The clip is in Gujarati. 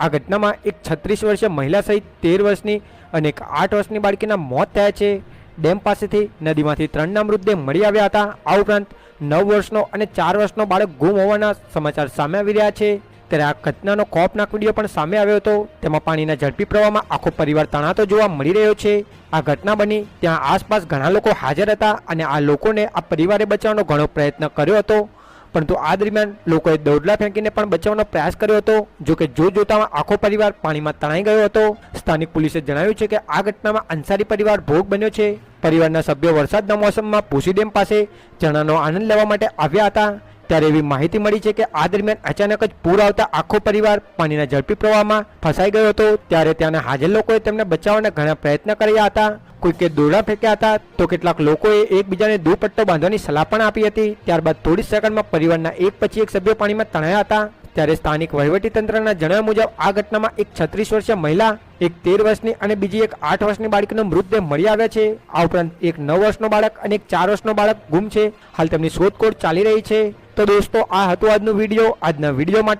આ ઘટનામાં એક છત્રીસ વર્ષીય મહિલા સહિત તેર વર્ષની અને એક આઠ વર્ષની બાળકીના મોત થયા છે. ડેમ પાસેથી નદીમાંથી ત્રણના મૃતદેહ મળી આવ્યા હતા. આ ઉપરાંત નવ વર્ષનો અને ચાર વર્ષનો બાળક ગુમ હોવાના સમાચાર સામે આવી રહ્યા છે. ત્યારે આ ઘટનાનો ખોફનાક વીડિયો પણ સામે આવ્યો હતો. તેમાં પાણીના ઝડપી પ્રવાહમાં આખો પરિવાર તણાતો જોવા મળી રહ્યો છે. આ ઘટના બની ત્યાં આસપાસ ઘણા લોકો હાજર હતા અને આ લોકોને આ પરિવારે બચાવવાનો ઘણો પ્રયત્ન કર્યો હતો. પરંતુ આ દરમિયાન લોકોએ દોડલા ફેંકીને પણ બચાવવાનો પ્રયાસ કર્યો હતો. જો કે જો જોતામાં આખો પરિવાર પાણીમાં તણાઈ ગયો હતો. સ્થાનિક પોલીસે જણાવ્યું છે કે આ ઘટનામાં અંસારી પરિવાર ભોગ બન્યો છે. પરિવારના સભ્યો વરસાદના મોસમમાં પૂસી ડેમ પાસે ચણાનો આનંદ લેવા માટે આવ્યા હતા. ત્યારે એવી માહિતી મળી છે કે આ દરમિયાન અચાનક જ પૂર આવતા આખો પરિવાર પાણીના ઝડપી પ્રવાહમાં ફસાઈ ગયો હતો. ત્યારે ત્યાંના હાજર લોકોએ તેમને બચાવવાના ઘણા પ્રયત્ન કર્યા હતા. કોઈકે દોરડા ફેંક્યા હતા તો કેટલાક લોકોએ એકબીજાને દુપટ્ટો બાંધવાની સલાહ પણ આપી હતી. ત્યારબાદ થોડી સેકન્ડમાં પરિવારના એક પછી એક સભ્યો પાણીમાં તણાયા હતા. ત્યારે સ્થાનિક વહીવટીતંત્રના જણાવ્યા મુજબ આ ઘટનામાં એક છત્રીસ વર્ષીય મહિલા, એક તેર વર્ષની અને બીજી એક આઠ વર્ષની બાળકીનો મૃતદેહ મળી આવ્યા છે. આ ઉપરાંત એક નવ વર્ષનો બાળક અને એક ચાર વર્ષનો બાળક ગુમ છે. હાલ તેમની શોધખોળ ચાલી રહી છે. તો દોસ્તો આ હતું આજનો વીડિયો. આજના વીડિયો માટે